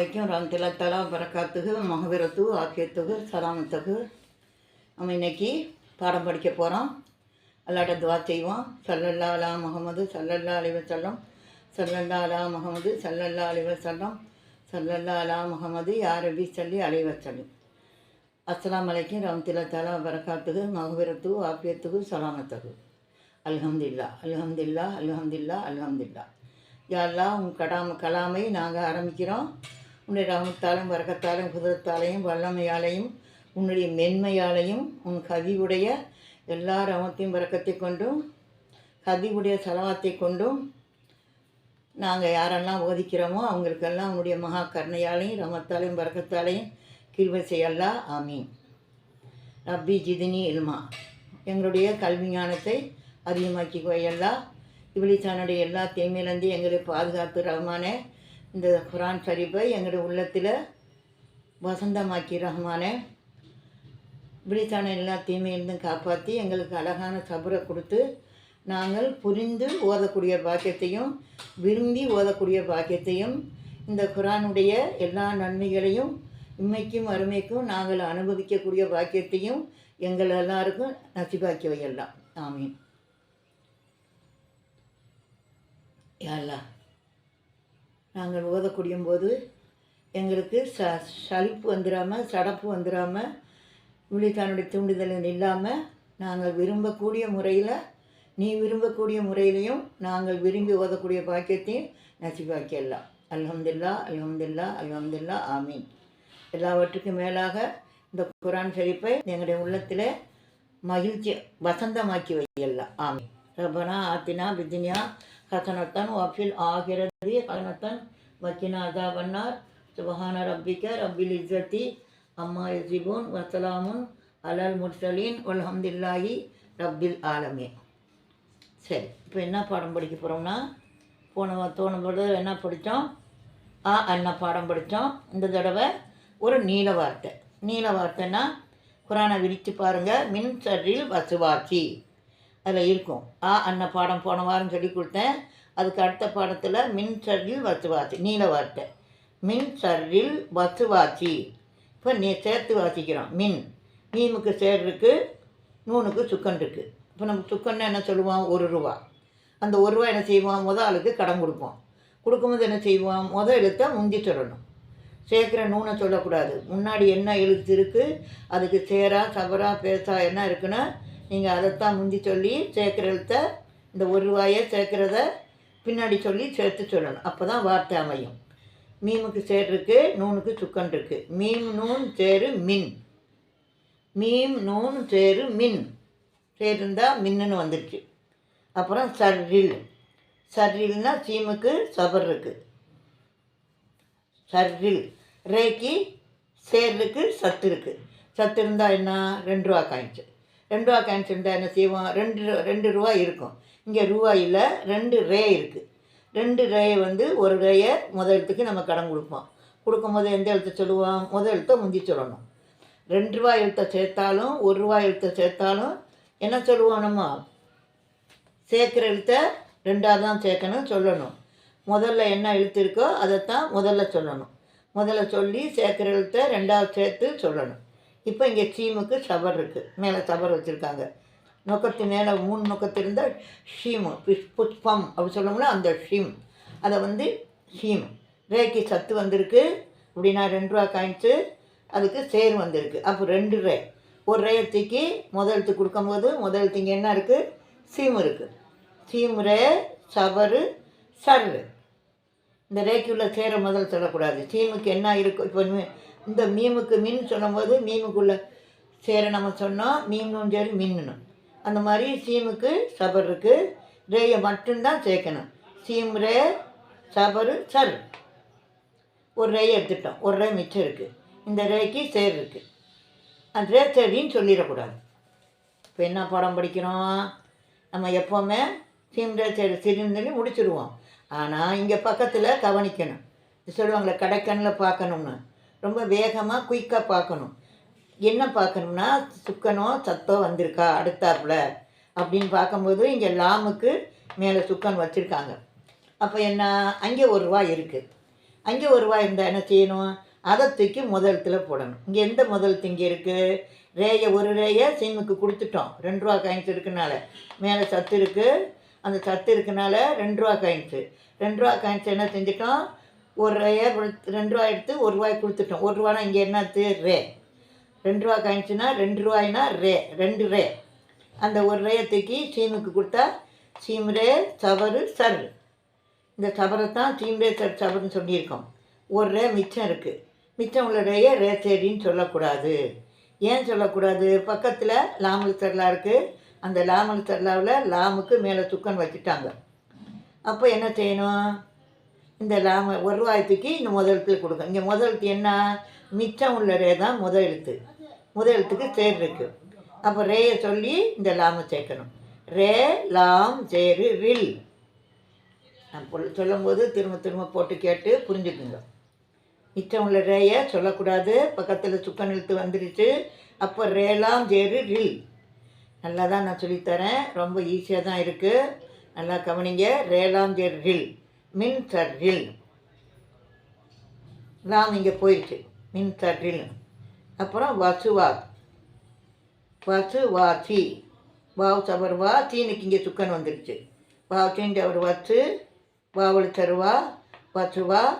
வரைக்கும் ரம்தில தலா பரக்காத்துக்கு மகவிரத்து ஆக்கியத்துக்கு சலாமத்துக்கு நம்ம இன்னைக்கு பாடம் படிக்க போகிறோம் அல்லாட்ட துவா செய்வோம். சல்லல்லா அலா முகமது சல்லல்லா அலிவ செல்லம் சல்லல்லா அலா முகமது சல்லல்லா அலிவ செல்லம் சல்லல்லா அலா முகமது யாரபி சொல்லி அலைவ சொல்லி அஸ்லாம் அலைக்கும். ரம்தில தலா பரக்காத்துக்கு மகவிரத்து ஆக்கியத்துக்கு சலாமத்துக்கு அல்ஹம்துலில்லா அல்ஹம்துலில்லா அல்ஹம்துலில்லா அல்ஹம்துலில்லா. யாரெல்லாம் உன் கடாம கலாமை நாங்கள் ஆரம்பிக்கிறோம். உன்னுடைய ரமத்தாலும் வரகத்தாலும் குதிரத்தாலையும் வல்லமையாலையும் உன்னுடைய மென்மையாலையும் உன் கதிவுடைய எல்லா ரமத்தையும் வரக்கத்தை கொண்டும் கதிவுடைய செலவாத்தை கொண்டும் நாங்கள் யாரெல்லாம் ஓதிக்கிறோமோ அவங்களுக்கெல்லாம் உன்னுடைய மகா கருணையாலையும் ரமத்தாலையும் வரகத்தாலையும் கிருபை செய்யல்லா ஆமீன். ரப்பி ஜிதினி இல்மா. எங்களுடைய கல்வி ஞானத்தை அதிகமாக்கி கொய்யல்லா இவளிச்சானுடைய எல்லா தீமையிலேருந்து எங்களை பாதுகாத்து ரகமான இந்த குரான் ஷரீஃபை எங்களுடைய உள்ளத்தில் வசந்தமாக்கி ரஹ்மானே இப்படித்தான எல்லா தீமையிலிருந்தும் காப்பாற்றி எங்களுக்கு அழகான சபரை கொடுத்து நாங்கள் புரிந்து ஓதக்கூடிய பாக்கியத்தையும் விரும்பி ஓதக்கூடிய பாக்கியத்தையும் இந்த குரானுடைய எல்லா நன்மைகளையும் இம்மைக்கும் அருமைக்கும் நாங்கள் அனுபவிக்கக்கூடிய பாக்கியத்தையும் எங்கள் எல்லாருக்கும் நசிபாக்கி வையலாம் ஆமீன். யாரா நாங்கள் ஓதக்கூடிய போது எங்களுக்கு ச சலிப்பு வந்துடாமல் சடப்பு வந்துடாமல் விழித்தானுடைய தூண்டுதல் இல்லாமல் நாங்கள் விரும்பக்கூடிய முறையில் நீ விரும்பக்கூடிய முறையிலையும் நாங்கள் விரும்பி ஓதக்கூடிய பாக்கியத்தையும் நசிபாக்கியல்லாம் அல்ஹம்துல்லா அல்ஹம்துல்லா அல்ஹம்துல்லா ஆமீன். எல்லாவற்றுக்கும் மேலாக இந்த குரான் ஷரீஃபை எங்களுடைய உள்ளத்தில் மகிழ்ச்சி வசந்தமாக்கி வையல்லாம் ஆமீன். ரபனா ஆத்தினா பிதினியா ஹசனத்தன் வஃபில் ஆகிறது. ஹசனத்தன் வக்கினா அதாபன்னார் சுபஹான ரப்பிக்க ரப்பில் இஸ்ஸத்தி அம்மா யசிபூன் வசலாமுன் அலல் முர்சலீன் வல்ஹம்துல்லாஹி ரப்பில் ஆலமே. சரி இப்போ என்ன பாடம் படிக்க போகிறோம்னா போன தோண பொழுது என்ன படித்தோம் ஆ என்ன பாடம் படித்தோம் இந்த தடவை ஒரு நீல வார்த்தை. நீல வார்த்தைன்னா குரானை விரித்து பாருங்கள் மின் சரில் வசுவாச்சி அதில் இருக்கும். ஆ அன்ன பாடம் போன வாரம் சொல்லி கொடுத்தேன். அதுக்கு அடுத்த பாடத்தில் மின் சர்ரில் வசுவாச்சி நீல வார்த்தை. மின் சர்ரில் வசுவாச்சி இப்போ நீ சேர்த்து வாசிக்கிறோம். மின். மீமுக்கு சேர் இருக்குது நூனுக்கு சுக்கன் இருக்குது இப்போ நம்ம சுக்கன்னு என்ன சொல்லுவோம்? ஒரு ரூபா. அந்த ஒரு ரூபா என்ன செய்வோம்? முத ஆளுக்கு கடன் கொடுப்போம். கொடுக்கும்போது என்ன செய்வோம்? முதல் எழுத்தை முந்தி சொல்லணும். சேர்க்குற நூனை சொல்லக்கூடாது. முன்னாடி என்ன எழுத்து இருக்குது அதுக்கு சேரா சபரா பேசா என்ன இருக்குன்னா நீங்கள் அதைத்தான் முந்தி சொல்லி சேர்க்குற எழுத்த இந்த ஒரு ரூபாயை சேர்க்குறத பின்னாடி சொல்லி சேர்த்து சொல்லணும். அப்போ தான் வார்த்தை அமையும். மீமுக்கு சேர் இருக்குது நூனுக்கு சுக்கன் இருக்குது மீம் நூன் சேரு மின். மீம் நூன் சேரு மின். சேருந்தால் இருந்தால் மின்னுன்னு வந்துடுச்சு அப்புறம் சர்ரில். சர்ரில்னா சீமுக்கு சபர் இருக்குது சர்ரில். ரேக்கி சேருக்கு சத்து இருக்குது சத்து இருந்தால் என்ன? ரெண்டு ரூபா காயின்ஸு. ரெண்டு ரூபா காயின்ஸ் இருந்தால் என்ன செய்வோம்? ரெண்டு ரெண்டு ரூபா இருக்கும். இங்கே ரூபாயில் ரெண்டு ரே இருக்குது ரெண்டு ரேயை வந்து ஒரு ரேயை முதல் எழுத்துக்கு நம்ம கடன் கொடுப்போம். கொடுக்கும்போது எந்த எழுத்தை சொல்லுவோம்? முதல் எழுத்தை முந்தி சொல்லணும். ரெண்டு ரூபா எழுத்தை சேர்த்தாலும் ஒரு ரூபா எழுத்தை சேர்த்தாலும் என்ன சொல்லுவோம் நம்ம? சேர்க்குற எழுத்தை ரெண்டாவது தான் சேர்க்கணும் சொல்லணும். முதல்ல என்ன எழுத்து இருக்கோ அதைத்தான் முதல்ல சொல்லணும். முதல்ல சொல்லி சேர்க்குற எழுத்தை ரெண்டாவது சேர்த்து சொல்லணும். இப்போ இங்கே சீமுக்கு சவர் இருக்குது மேலே சவர் வச்சுருக்காங்க. நொக்கத்து மேலே மூணு நுக்கத்து இருந்தால் ஷீமு புஷ் புஷ்பம் அப்படி சொல்லணும்னா அந்த ஷீம். அதை வந்து ஷீம். ரேக்கு சத்து வந்திருக்கு. அப்படின்னா ரெண்டு ரூபா காயின்ஸு. அதுக்கு சேர் வந்திருக்கு. அப்போ ரெண்டு ரே. ஒரு ரேயை தூக்கி கொடுக்கும்போது முதலத்து இங்கே என்ன இருக்குது சீம் இருக்குது சீம் ரே சபரு சர்ரு. இந்த ரேக்குள்ள சேர முதல் சொல்லக்கூடாது. சீமுக்கு என்ன இருக்கும் இப்போ இந்த மீமுக்கு மின் சொல்லும்போது மீமுக்குள்ள சேர நம்ம சொன்னோம். மீனும் சரி மின்னணும் அந்த மாதிரி சீமுக்கு சபர் இருக்குது ரேயை மட்டும்தான் சேர்க்கணும். சீம் ரே சபரு சர். ஒரு ரேயை எடுத்துட்டோம் ஒரு ரே மிச்சம் இருக்குது இந்த ரேக்கு சேர் இருக்குது அந்த ரே சரின்னு சொல்லிடக்கூடாது. இப்போ என்ன படம் படிக்கிறோம்? நம்ம எப்போவுமே சீம் ரே சரி சரின்னு சொல்லி முடிச்சிடுவோம். ஆனால் இங்கே பக்கத்தில் கவனிக்கணும். சொல்லுவாங்களே கடைக்கண்ணில் பார்க்கணும்னு. ரொம்ப வேகமாக குயிக்காக பார்க்கணும். என்ன பார்க்கணும்னா சுக்கனோ சத்தோ வந்திருக்கா அடுத்தாப்புல அப்படின்னு பார்க்கும்போது இங்கே லாமுக்கு மேலே சுக்கன் வச்சுருக்காங்க. அப்போ என்ன அங்கே ஒரு ரூபா இருக்குது அங்கே ஒரு ரூபா இருந்தால் என்ன செய்யணும்? அதை தூக்கி முதலத்தில் போடணும். இங்கே எந்த முதல் இங்கே இருக்குது ரேயை ஒரு ரேயை சீமுக்கு கொடுத்துட்டோம். ரெண்டு ரூபா காயின்ஸ் இருக்கனால. மேலே சத்து இருக்குது அந்த சத்து இருக்கனால ரெண்டு ரூபா காயின்ஸு ரெண்டு ரூபா காயின்ஸ் என்ன செஞ்சிட்டோம்? ஒரு ரூபாயை கொடுத்து ரெண்டு ரூபா எடுத்து ஒரு ரூபாய் கொடுத்துட்டோம். ஒரு ரூபானா இங்கே என்னது? ரே. ரெண்டு ரூபா காயின்ஸுனா ரெண்டு ரூபாய்னா ரே. ரெண்டு ரே. அந்த ஒரு ரேயை தூக்கி சீமுக்கு கொடுத்தா சீம் ரே சவரு சர் இந்த சவரை தான் சீம் ரே சர் சவர்னு சொல்லியிருக்கோம். ஒரு ரே மிச்சம் இருக்குது மிச்சம் உள்ள ரேயை ரே சேரின்னு சொல்லக்கூடாது. ஏன் சொல்லக்கூடாது? பக்கத்தில் லாமல் சர்லா இருக்குது அந்த லாமல் சர்லாவில் லாமுக்கு மேலே சுக்கன் வச்சுட்டாங்க. அப்போ என்ன செய்யணும்? இந்த லாம ஒரு ரூபாயத்துக்கு இந்த முதலத்தில் கொடுங்க. இங்கே முதலத்து என்ன? மிச்சம் உள்ள ரே தான் முதல் எழுத்து. முதல் எழுத்துக்கு சேர் இருக்கு. அப்போ ரேயை சொல்லி இந்த லாமை சேர்க்கணும். ரே லாம் சேரு ரில். நான் சொல்லும்போது திரும்ப திரும்ப போட்டு கேட்டு புரிஞ்சுக்குங்க. மிச்சம் உள்ள ரேயை சொல்லக்கூடாது. பக்கத்தில் சுக்கன் எழுத்து வந்துடுச்சு அப்போ ரேலாம் ஜேரு ரில். நல்லா தான் நான் சொல்லித்தரேன். ரொம்ப ஈஸியாக தான் இருக்குது நல்லா கவனிங்க. ரேலாம் ஜேரு ரில். மின் நான் இங்கே போயிடுச்சு மின் அப்புறம் வசுவாத். வசு வாவு சவர்வா வா தீனுக்கு இங்கே சுக்கன் வந்துடுச்சு வாவு தீன் அவர் வச்சு வாவல் தருவா வசுவா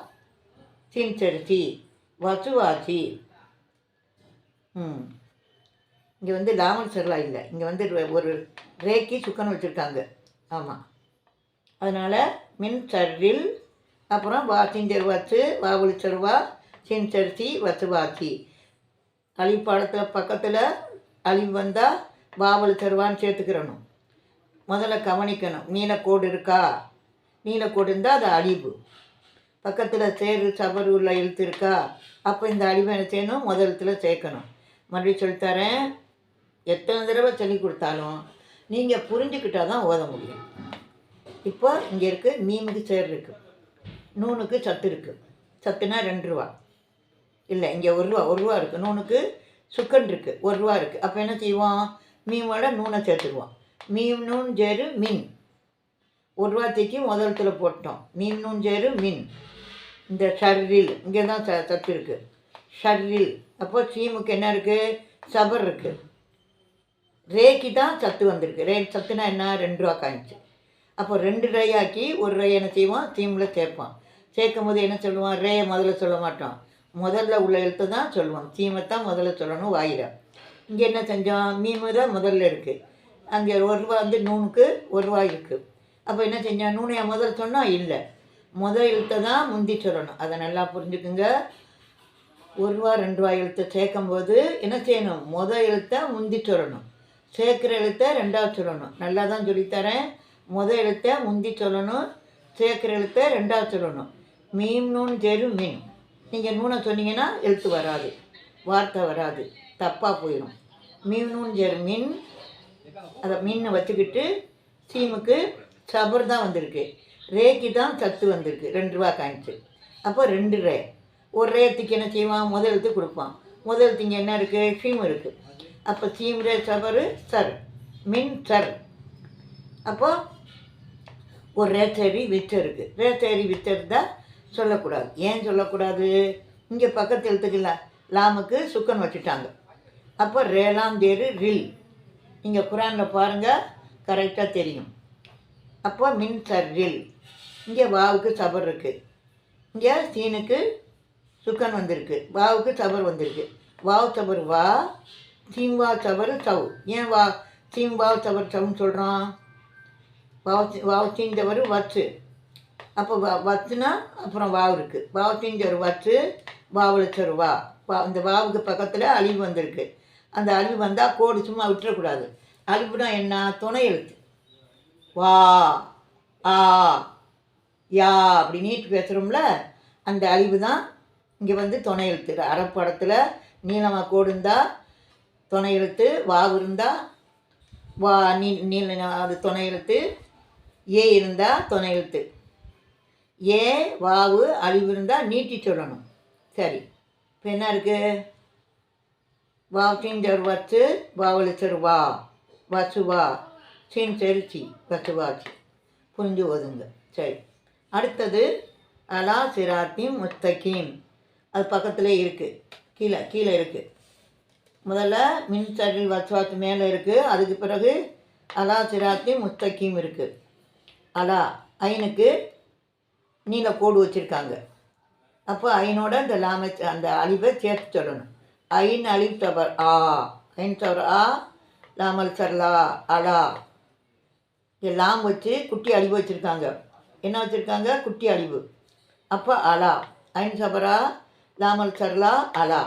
தீன் சரிசி வசுவாசி ம். இங்கே வந்து லாமல் சர்லா இல்லை. இங்கே வந்து ஒரு- ஒரு ரேக்கி சுக்கன் வச்சுருக்காங்க. ஆமாம் அதனால் மின் சர்ரில் அப்புறம் வாசிஞ்சர் வச்சு வாவுளி சருவா சின்சரிசி வசுவாசி அழிப்பாடத்தில் பக்கத்தில் அழிவு வந்தால் வாவல் சருவான்னு சேர்த்துக்கிறணும். முதல்ல கவனிக்கணும். நீலக்கோடு இருக்கா? நீலக்கோடு இருந்தால் அது அழிவு. பக்கத்தில் சேரு சபரு உள்ள எழுத்து இருக்கா? அப்போ இந்த அழிவை என்ன செய்யணும்? முதலத்தில் சேர்க்கணும். மறுபடியும் சொல்லித்தரேன். எத்தனை தடவை சொல்லி கொடுத்தாலும் நீங்கள் புரிஞ்சுக்கிட்டால் தான் ஓத முடியும். இப்போ இங்கே இருக்குது மீமுக்கு சேர் இருக்குது நூனுக்கு சத்து இருக்குது சத்துனா ரெண்டு ரூபா. இல்லை இங்கே ஒரு ரூபா ஒரு ரூபா இருக்குது நூனுக்கு சுக்கன் இருக்குது ஒரு ரூபா இருக்குது அப்போ என்ன செய்வோம்? மீமோட நூனை சேர்த்துக்குவோம். மீன் நூன் ஜேரு மீன். ஒரு ரூபா தூக்கி முதலத்தில் போட்டோம். மீன் நூன் ஜேரு மீன். இந்த ஷர்ரில் இங்கே தான் ச சத்து இருக்குது ஷர்ரில். அப்போ சீமுக்கு என்ன இருக்குது சபர் இருக்குது ரேக்கு தான் சத்து வந்திருக்கு. ரே சத்துனா என்ன? ரெண்டு ரூபா காய்ச்சி அப்போ ரெண்டு ரேயாக்கி ஒரு ரே என்ன செய்வோம்? தீமில் சேர்ப்போம். சேர்க்கும் போது என்ன சொல்லுவோம்? ரேயை முதல்ல சொல்ல மாட்டோம். முதல்ல உள்ள எழுத்து தான் சொல்லுவோம் தீமை தான் முதல்ல சொல்லணும் வாயில. இங்கே என்ன செஞ்சோம்? மீமு தான் முதல்ல இருக்குது அங்கே ஒரு ரூபா வந்து நூனுக்கு ஒரு ரூபா இருக்குது அப்போ என்ன செஞ்சோம்? நூனையை முதல்ல சொன்னால் இல்லை. முதல் எழுத்தை தான் முந்தி சொல்லணும். அதை நல்லா புரிஞ்சுக்குங்க. ஒரு ரூபா ரெண்டு ரூபா எழுத்தை சேர்க்கும்போது என்ன செய்யணும்? முதல் எழுத்தை முந்தி சொல்லணும். சேர்க்குற எழுத்தை ரெண்டாவது சொல்லணும். நல்லா தான் சொல்லித்தரேன். முதல் எழுத்தை முந்தி சொல்லணும் சேர்க்குற எழுத்தை ரெண்டாவது சொல்லணும். மீம் நூன் ஜெரு மீன் நீங்கள் நூனை சொன்னீங்கன்னா எழுத்து வராது வார்த்தை வராது தப்பாக போயிடும் மீம் நூன் ஜெரு மீன். அதை மீனை வச்சுக்கிட்டு சீமுக்கு சபர் தான் வந்திருக்கு. ரேக்கு தான் சத்து வந்திருக்கு ரெண்டு ரூபா காய்ச்சி அப்போ ரெண்டு ரே. ஒரு ரேத்துக்கு என்ன செய்வான்? முதல் எழுத்து கொடுப்பான். முதல் எழுத்து இங்கே என்ன இருக்குது சீம் இருக்குது அப்போ சீம் ரே சபரு சர். மின் சர். அப்போது ஒரு ரேத்தேரி வித்து இருக்குது ரேத்தேரி வித்து இருந்தால் சொல்லக்கூடாது. ஏன் சொல்லக்கூடாது? இங்கே பக்கத்து எழுத்துக்கல லாமுக்கு சுக்கன் வச்சுட்டாங்க. அப்போ ரேலாம் தேரு ரில். நீங்கள் குரானில் பாருங்கள் கரெக்டாக தெரியும். அப்போ மின் சர் ரில். இங்கே வாவுக்கு சபர் இருக்குது இங்கே சீனுக்கு சுக்கன் வந்திருக்கு. வாவுக்கு சபர் வந்திருக்கு. வாவ் சபர் வா சீம் வா சபர் சவு. ஏன் வா சீம் வாவ் சபர் சவுன்னு சொல்கிறான் வாவ் வாவ் சீஞ்சவர் வச்சு அப்போ வ வச்சுனா அப்புறம் வாவு இருக்குது வாவ் சீஞ்சவர் வச்சு வாவளிச்சர் வா. வா இந்த வாவுக்கு பக்கத்தில் அழிவு வந்திருக்கு. அந்த அழிவு வந்தால் கோடு சும்மா விட்டுறக்கூடாது. அழிவுனா என்ன? துணை எழுத்து. வா ஆ யா அப்படி நீட்டு பேசுகிறோம்ல அந்த அழிவு தான் இங்கே வந்து துணை எழுத்து. அரைப்படத்தில் நீளமாக கோடு இருந்தால் துணை எழுத்து வாவு இருந்தால் வா நீ நீல அது துணை எழுத்து ஏ இருந்தால் துணை எழுத்து. ஏ வாவு அழிவு இருந்தால் நீட்டி சொல்லணும். சரி. இப்போ என்ன இருக்குது வாவ் சீஞ்சர் வச்சு வாவலிச்சர் வா. வசுவா சீஞ்சரிச்சி சீன் புரிஞ்சு ஓதுங்க சரி. அடுத்தது அலா சிராத்திம் முஸ்தகீம் அது பக்கத்தில் இருக்குது கீழே கீழே இருக்குது முதல்ல மின்சரில் வஸ்வாத்து மேலே இருக்குது அதுக்கு பிறகு அலா சிராத்தி முஸ்தகீம் இருக்குது அலா ஐனுக்கு நீல கோடு வச்சுருக்காங்க. அப்போ ஐனோட அந்த லாமை அந்த அழிவை சேர்த்து சொல்லணும். ஐன் அழிவு தவர் ஆ ஐன் தவர் ஆ லாமல் சர்லா அலா இது லாம் வச்சு குட்டி அழிவு வச்சுருக்காங்க. என்ன வச்சுருக்காங்க? குட்டி அழிவு. அப்போ அலா ஐன் சபரா லாமல் சர்லா அலா.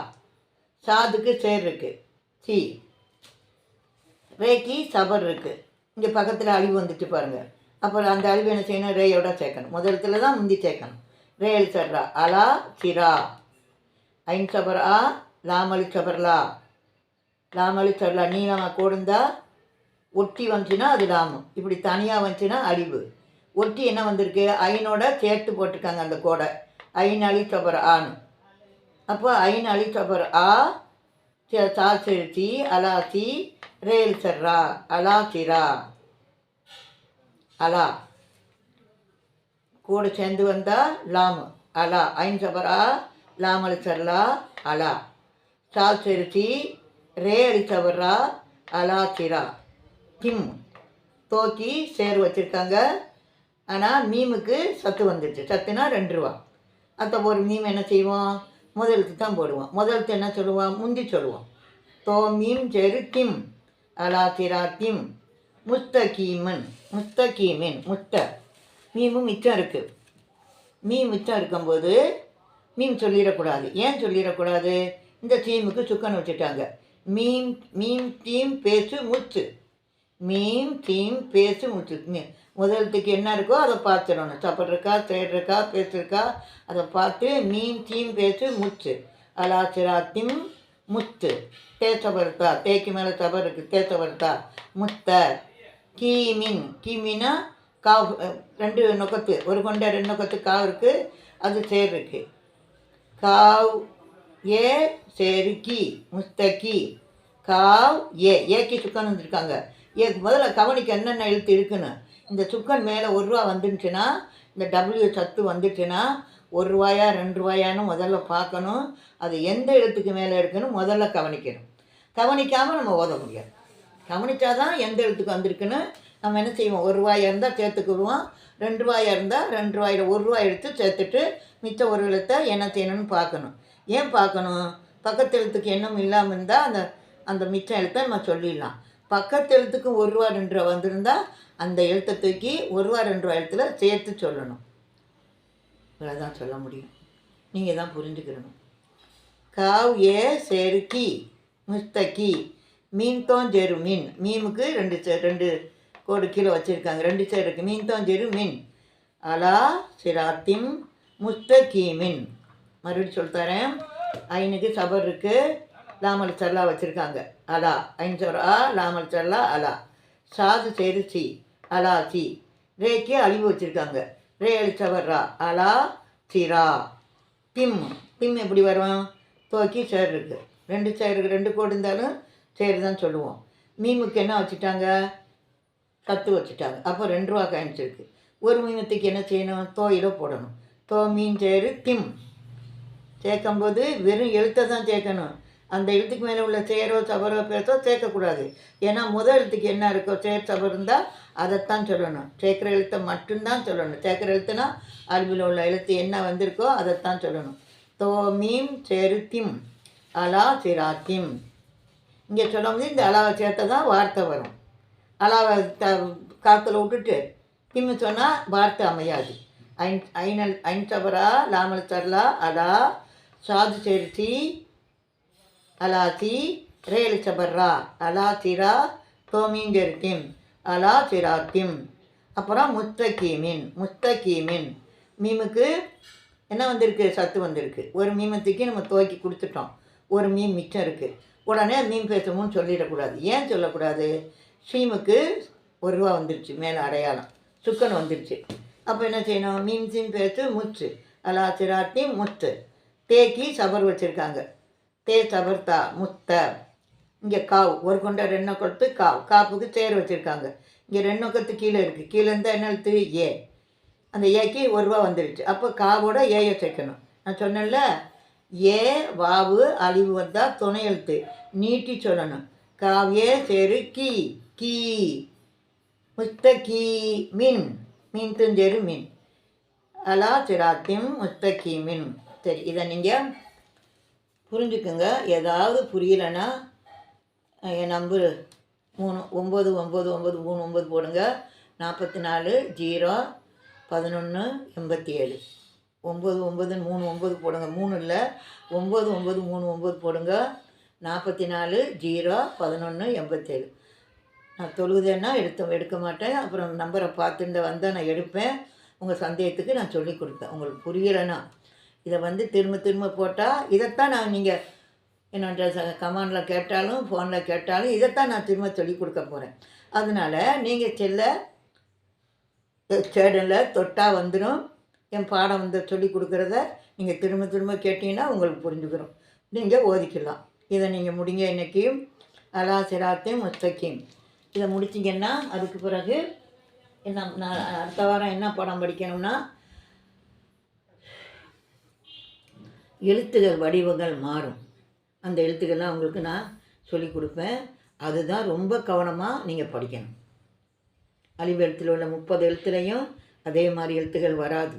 சாதுக்கு சேர் இருக்குது சி. ரேக்கி சபர் இருக்குது இங்கே பக்கத்தில் அழிவு வந்துட்டு பாருங்கள் அப்புறம் அந்த அழிவு என்ன செய்யணும்? ரேயோட சேர்க்கணும். முதலத்தில் தான் முந்தி சேர்க்கணும். ரே சர்ரா அலா சிரா. ஐன் சபர் ஆ லாமலி சபர்லா லாமலி சர்லா நீளமாக கொடுந்தா ஒட்டி வந்துச்சுன்னா அது லாமம் இப்படி தனியாக வந்துச்சுன்னா அழிவு ஒட்டி என்ன வந்திருக்கு? ஐனோட சேர்த்து போட்டிருக்காங்க அந்த கோடை. ஐன் அலி சபர் ஆன்னு அப்போ ஐன் அலி சபர் ஆ சா செலுத்தி அலாசி ரேல் சர்ரா அலா சிரா. அலா. கூட சேர்ந்து வந்தால் லாமு. அலா. ஐன் சபர் ஆ லாமல் அலா. சால் செலுத்தி ரே அலி அலா சிரா. கிம். தோக்கி சேர் வச்சுருக்காங்க. ஆனால் மீமுக்கு சத்து வந்துடுச்சு சத்துனா ரெண்டு ரூபா. அப்போ ஒரு மீம் என்ன செய்வோம்? முதலுக்கு தான் போடுவோம். முதலுக்கு என்ன சொல்லுவோம்? முந்தி சொல்லுவோம். தோ மீம் செரு கிம். அலா சிரா கிம். முத்தகீமன் முத்தகீமின் முத்த. மீமும் மிச்சம் இருக்குது மீன் மிச்சம் இருக்கும்போது மீன் சொல்லிடக்கூடாது. ஏன் சொல்லிடக்கூடாது? இந்த தீமுக்கு சுக்கன் வச்சுட்டாங்க. மீம் மீம் தீம் பேசு முத்து மீம் தீம் பேசு முத்து முதலத்துக்கு என்ன இருக்கோ அதை பார்த்துடணும். சாப்பிட்ருக்கா தேடுறக்கா பேசுறக்கா அதை பார்த்து மீன் தீம் பேசு முத்து அலாச்சிரா திம் முத்து. பருத்தா தேக்கி மேலே தபர் இருக்குது பருத்தா முத்த. கீமின். கீமினா காவ் ரெண்டு நொக்கத்து ஒரு கொண்ட ரெண்டு நொக்கத்து காவ் இருக்குது அது சேர் இருக்குது காவ் ஏ செருக்கி முஸ்தகி காவ் ஏ ஏக்கி சுக்கன் வந்திருக்காங்க. ஏ முதல்ல கவனிக்க என்னென்ன எழுத்து இருக்குன்னு. இந்த சுக்கன் மேலே ஒரு ரூபா வந்துருச்சுன்னா இந்த டபிள்யூ சத்து வந்துச்சுன்னா ஒரு ரூபாயா ரெண்டு ரூபாயான்னு முதல்ல பார்க்கணும். அது எந்த எழுத்துக்கு மேலே இருக்குன்னு முதல்ல கவனிக்கணும். கவனிக்காமல் நம்ம ஓத முடியாது. கவனிச்சாதான் எந்த எழுத்துக்கு வந்திருக்குன்னு நம்ம என்ன செய்வோம்? ஒரு ரூபாயாக இருந்தால் சேர்த்துக்குடுவோம் ரெண்டு ரூபாயாக இருந்தால் ரெண்டு ரூபாயில் ஒரு ரூபாய் எடுத்து சேர்த்துட்டு மிச்ச ஒரு எழுத்தை என்ன செய்யணும்னு பார்க்கணும். ஏன் பார்க்கணும்? பக்கத்து எழுத்துக்கு எண்ணம் இல்லாமல் இருந்தால் அந்த அந்த மிச்ச எழுத்தை நம்ம சொல்லிடலாம். பக்கத்து எழுத்துக்கு ஒரு ரூபா ரெண்டு ரூபா வந்திருந்தால் அந்த எழுத்தை தூக்கி ஒரு ரூபா ரெண்டு ரூபா எழுத்துல சேர்த்து சொல்லணும். இவ்வளோதான் சொல்ல முடியும். நீங்கள் தான் புரிஞ்சுக்கிறணும் காவ் ஏ செருக்கி முஸ்தகி மீன் தோன் ஜெரு மீன். மீமுக்கு ரெண்டு ரெண்டு கோடு கீழே வச்சுருக்காங்க. ரெண்டு சைடு இருக்குது மீன் தோன் ஜெரு மீன். அலா சிராத்திம் முஸ்தகீமின் மறுபடியும் சொல்லித்தரேன் ஐனுக்கு சபர் இருக்குது லாமல் சல்லா வச்சுருக்காங்க. அலா. ஐன் சபர் ஆ லாமல் சல்லா அலா. சாது சேரு சி அலா சி. ரேக்கே அழிவு வச்சுருக்காங்க. ரே அழிச்சவர்ரா அலா சிரா. பிம் பிம் எப்படி வரும்? தோக்கி சேர் இருக்குது ரெண்டு சேர் இருக்குது ரெண்டு கோடு இருந்தாலும் சரி தான் சொல்லுவோம். மீமுக்கு என்ன வச்சுட்டாங்க? கத்து வச்சுட்டாங்க. அப்போ ரெண்டு ரூபா காயின்ஸ் இருக்குது ஒரு மீனத்துக்கு என்ன செய்யணும்? தோயில போடணும். தோ மீன் சேரு திம். சேர்க்கும்போது வெறும் எழுத்தை தான் சேர்க்கணும் அந்த எழுத்துக்கு மேலே உள்ள சேரோ சபரோ பேசோ சேர்க்கக்கூடாது ஏன்னா முதல் எழுத்துக்கு என்ன இருக்கோ சேர் சபர் இருந்தால் அதைத்தான் சொல்லணும். சேர்க்குற எழுத்தை மட்டும்தான் சொல்லணும். சேர்க்குற எழுத்துனா அருவில் உள்ள எழுத்து என்ன வந்திருக்கோ அதைத்தான் சொல்லணும். தோ மீம் சேரு திம். அலா சிராத்திம் இங்கே சொல்லும்போது இந்த அலாவை சேர்த்து தான் வார்த்தை வரும். அலாவை த காற்றுல விட்டுட்டு கிம்மு சொன்னால் வார்த்தை அமையாது. ஐன் ஐனல் ஐன் சபரா லாமல் சர்லா அலா சாது சேர்த்தி அலாசி ரேல் சபர்ரா அலா திரா கிம் அலா சிராத்திம் அப்புறம் முஸ்தகீமின் முஸ்தகீமின் மீமுக்கு என்ன வந்திருக்கு? சத்து வந்திருக்கு. ஒரு மீமத்துக்கு நம்ம துவக்கி கொடுத்துட்டோம். ஒரு மீன் மிச்சம் இருக்குது உடனே மீன் பேசணும்னு சொல்லிடக்கூடாது. ஏன் சொல்லக்கூடாது? சீமுக்கு ஒரு ரூபா வந்துருச்சு மேலே அடையாளம். சுக்கன் வந்துருச்சு. அப்போ என்ன செய்யணும்? மீன் சீம் பேசு முச்சு அலா சிராட்டி முத்து தேக்கி சபர் வச்சுருக்காங்க. தே சபர்த்தா முத்த. இங்கே காவ். ஒரு கொண்ட ரெண்டு கொடுத்து காவ். காப்புக்கு சேர் வச்சுருக்காங்க. இங்கே ரெண்டு நொக்கத்து கீழே இருக்குது கீழே இருந்தால் என்ன எழுத்து? ஏ. அந்த ஏக்கு ஒரு ரூபா வந்துடுச்சு அப்போ காவோட ஏயை சேர்க்கணும். நான் சொன்னேன்ல ஏ வாவு அழிவு வந்தால் துணை எழுத்து. நீட்டி சொல்லணும். காவிய செரு கி. கீ. முஸ்தகி மின். மீன் துஞ்செரு மின். அலா சிராத்திம் முஸ்தகி மின். சரி இதை நீங்கள் புரிஞ்சுக்குங்க. ஏதாவது புரியலைன்னா என் நம்பரு மூணு ஒம்பது ஒம்பது ஒம்பது மூணு ஒம்பது போடுங்க. நாற்பத்தி நாலு ஜீரோ பதினொன்று எண்பத்தி ஏழு. ஒம்பது ஒம்பது மூணு ஒம்பது போடுங்க. மூணு இல்லை. ஒம்பது ஒம்பது மூணு ஒம்பது போடுங்க. நாற்பத்தி நாலு ஜீரோ பதினொன்று எண்பத்தேழு. நான் தொழுதேன்னா எடுத்த எடுக்க மாட்டேன். அப்புறம் நம்பரை பார்த்துட்டு வந்தால் நான் எடுப்பேன். உங்கள் சந்தேகத்துக்கு நான் சொல்லி கொடுப்பேன். உங்களுக்கு புரியலைன்னா. இதை வந்து திரும்ப திரும்ப போட்டால் இதைத்தான் நான் நீங்கள் என்னோட கமாண்டில் கேட்டாலும் ஃபோனில் கேட்டாலும் இதைத்தான் நான் திரும்ப சொல்லி கொடுக்க போகிறேன் அதனால் நீங்கள் செல்ல சேடலில் தொட்டால் வந்துடும் என் பாடம் வந்து சொல்லி கொடுக்குறத நீங்கள் திரும்ப திரும்ப கேட்டீங்கன்னா உங்களுக்கு புரிஞ்சுக்கிறோம். நீங்கள் ஓதிக்கலாம். இதை நீங்கள் முடிங்க இன்றைக்கி அலா சிராத்தையும் முஸ்தகீம். இதை முடிச்சிங்கன்னா அதுக்கு பிறகு என்ன நான் அடுத்த வாரம் என்ன படம் படிக்கணும்னா எழுத்துகள் வடிவங்கள் மாறும். அந்த எழுத்துக்கள்லாம் உங்களுக்கு நான் சொல்லி கொடுப்பேன். அதுதான் ரொம்ப கவனமாக நீங்கள் படிக்கணும். அழிவு எழுத்தில் உள்ள முப்பது எழுத்துலையும் அதே மாதிரி எழுத்துகள் வராது.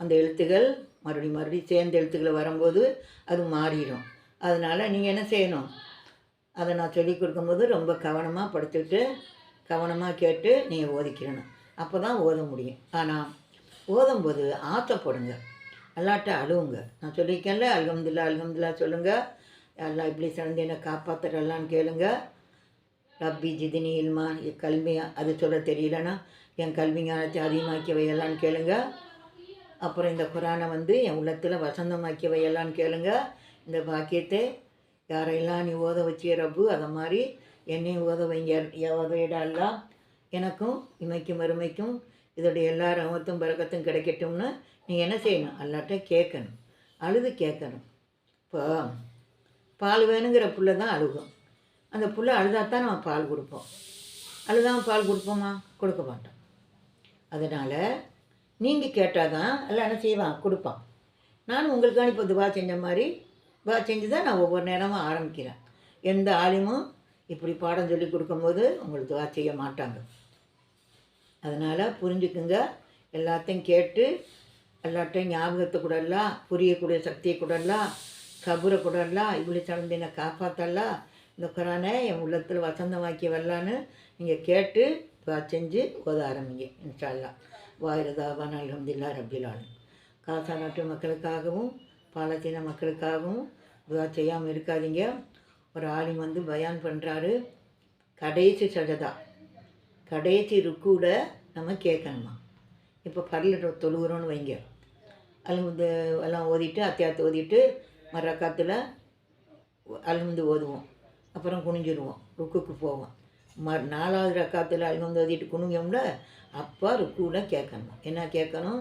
அந்த எழுத்துகள் மறுபடி மறுபடி சேர்ந்த எழுத்துக்களை வரும்போது அது மாறிடும். அதனால் நீங்கள் என்ன செய்யணும்? அதை நான் சொல்லி கொடுக்கும்போது ரொம்ப கவனமாக படுத்துக்கிட்டு கவனமாக கேட்டு நீங்கள் ஓதிக்கிறணும் அப்போ தான் ஓத முடியும். ஆனால் ஓதும்போது ஆசைப்படுங்க அல்லாட்ட அழுவுங்க. நான் சொல்லியிருக்கேன்ல அல்ஹம்துல்லா அல்ஹம்துல்லா சொல்லுங்கள் எல்லாம் இப்படி சிறந்து என்ன காப்பாற்றுறலான்னு கேளுங்க. ரப்பி ஜிதினி இல்மா என் கல்வி அது சொல்ல தெரியலன்னா என் கல்வி ஞானத்தை அதிகமாக்கி வையலான்னு கேளுங்கள் அப்புறம் இந்த குரானை வந்து என் உள்ளத்தில் வசந்தமாக்கி வையலான்னு கேளுங்க. இந்த பாக்கியத்தை யாரையெல்லாம் நீ ஓத வச்சிய ரப்பு அதை மாதிரி என்னையும் ஓத வைங்க. ஓதையிடலாம் எனக்கும் இமைக்கும் மறுமைக்கும் இதோடைய எல்லா ரமத்தும் பறக்கத்தும் கிடைக்கட்டும்னு நீ என்ன செய்யணும்? அல்லாட்ட கேட்கணும். அழுது கேட்கணும். இப்போ பால் வேணுங்கிற புள்ள தான் அழுகும். அந்த புள்ள அழுதாத்தான் நம்ம பால் கொடுப்போம். அழுதாம பால் கொடுப்போமா? கொடுக்க மாட்டோம். அதனால் நீங்கள் கேட்டால் தான் எல்லாம் என்ன செய்வான்? கொடுப்பான். நானும் உங்களுக்கான இப்போ துவா செஞ்ச மாதிரி துவா செஞ்சு தான் நான் ஒவ்வொரு நேரமும் ஆரம்பிக்கிறேன். எந்த ஆலிமும் இப்படி பாடம் சொல்லி கொடுக்கும்போது உங்களுக்கு துவா செய்ய மாட்டாங்க. அதனால் புரிஞ்சுக்குங்க. எல்லாத்தையும் கேட்டு எல்லாத்தையும் ஞாபகத்தை கூடலாம் புரியக்கூடிய சக்தியை கூடலாம் கபுரை கூடலாம் இப்படி சார்ந்து என்னை காப்பாற்றலாம் இந்த குரானை என் உள்ளத்தில் வசந்தமாக்கி வரலான்னு நீங்கள் கேட்டு துவா செஞ்சு ஓத ஆரம்பிங்க இன்ஷால்லாம் வாயிரதாவான் அலமதுல்லா ரபிலாலும் காசா நாட்டு மக்களுக்காகவும் பாலத்தீன மக்களுக்காகவும் துவா செய்யாமல் இருக்காதீங்க. ஒரு ஆலிம் வந்து பயான் பண்ணுறாரு கடைசி சஜதா. கடைசி ருக்கூட நம்ம கேட்கணுமா இப்போ பரல தொழுகிறோன்னு வைங்க. அலுமுந்து எல்லாம் ஓதிட்டு அத்தியாத்து ஓதிட்டு மரக்காத்தில் அலுமுந்து ஓதுவோம். அப்புறம் குனிஞ்சிடுவோம். ருக்குக்கு போவோம். ம நாலாவது ரக்காத்தில் அலுமுந்து ஓதிட்டு குனிஞ்சோம்ல அப்போ ருக்குவில் கேட்கணும். என்ன கேட்கணும்?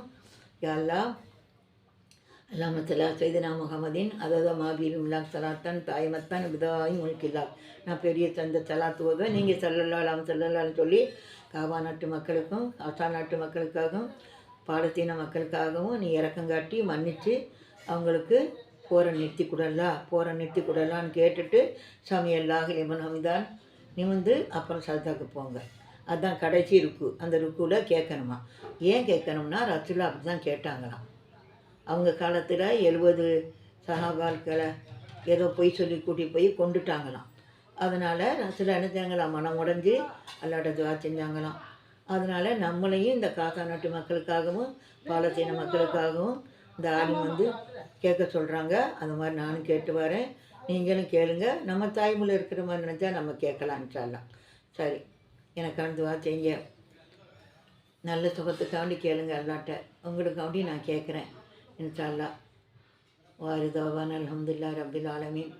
யாரெல்லாம் அல்லாமத்தலா சைதனா முகமதின் அதத மாபீருல்லா சலாத்தன் தாய்மத்தான் விதவாயும் முழுக்கில்லா நான் பெரிய தந்த சலாத்து நீங்கள் செல்லலாம் செல்லலாம்னு சொல்லி காவா நாட்டு மக்களுக்கும் அசா நாட்டு மக்களுக்காகவும் பாலத்தீன மக்களுக்காகவும் நீ இறக்கம் காட்டி மன்னித்து அவங்களுக்கு போரை நிறுத்தி கொடுலாம் போரை நிறுத்தி கூடலான்னு கேட்டுட்டு சமையல்லாக எவன் ஹமிதான் நிமிந்து அப்புறம் சர்தாக்கு போங்க. அதுதான் கடைசி ருக்கு. அந்த ருக்குவில் கேட்கணுமா ஏன் கேட்கணும்னா ரசுல்லா அப்படி தான் கேட்டாங்களாம். அவங்க காலத்தில் எழுபது சகாபால்களை ஏதோ பொய் சொல்லி கூட்டி போய் கொண்டுட்டாங்களாம். அதனால் ரசுல்லா நினைச்சாங்களாம் மனம் உடஞ்சி அல்லாட்ட துவா செஞ்சாங்களாம். அதனால் நம்மளையும் இந்த காக்கா நாட்டு மக்களுக்காகவும் பாலத்தீன மக்களுக்காகவும் இந்த ஆலிம் வந்து கேட்க சொல்கிறாங்க அந்த மாதிரி நானும் கேட்டு வரேன். நீங்களும் கேளுங்க. நம்ம தாய்மொழி இருக்கிற மாதிரி நினச்சா நம்ம கேட்கலான்ட்டாலாம் சரி எனக்கு துவா செய்யுங்க நல்ல சுகத்துக்காண்டி கேளுங்க அல்லாட்ட. உங்களுக்காண்டி நான் கேட்குறேன் இன்ஷால்லா வாரிதாவான் அல்ஹம்துல்லா ரபில் ஆலமீன்.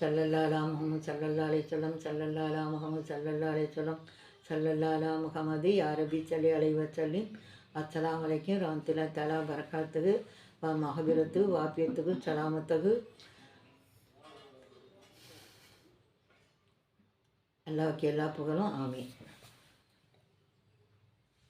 சல்லல்லாலா முகமது சல்லல்லா அலை சொல்லம் சல்லல்லாலா முகமது சல்லல்லா அலை சொல்லம் சல்லல்லாலா முகமது யாரபி சல்லி அலைவ சொல்லி அஸ்ஸலாம் வலைக்கும் ராமத்துல்லா தலா பரக்காத்துக்கு வா மகபிரத்து வாப்பியத்துக்கு சலாமத்துக்கு அல்லாவுக்கு எல்லா புகழும் ஆமே.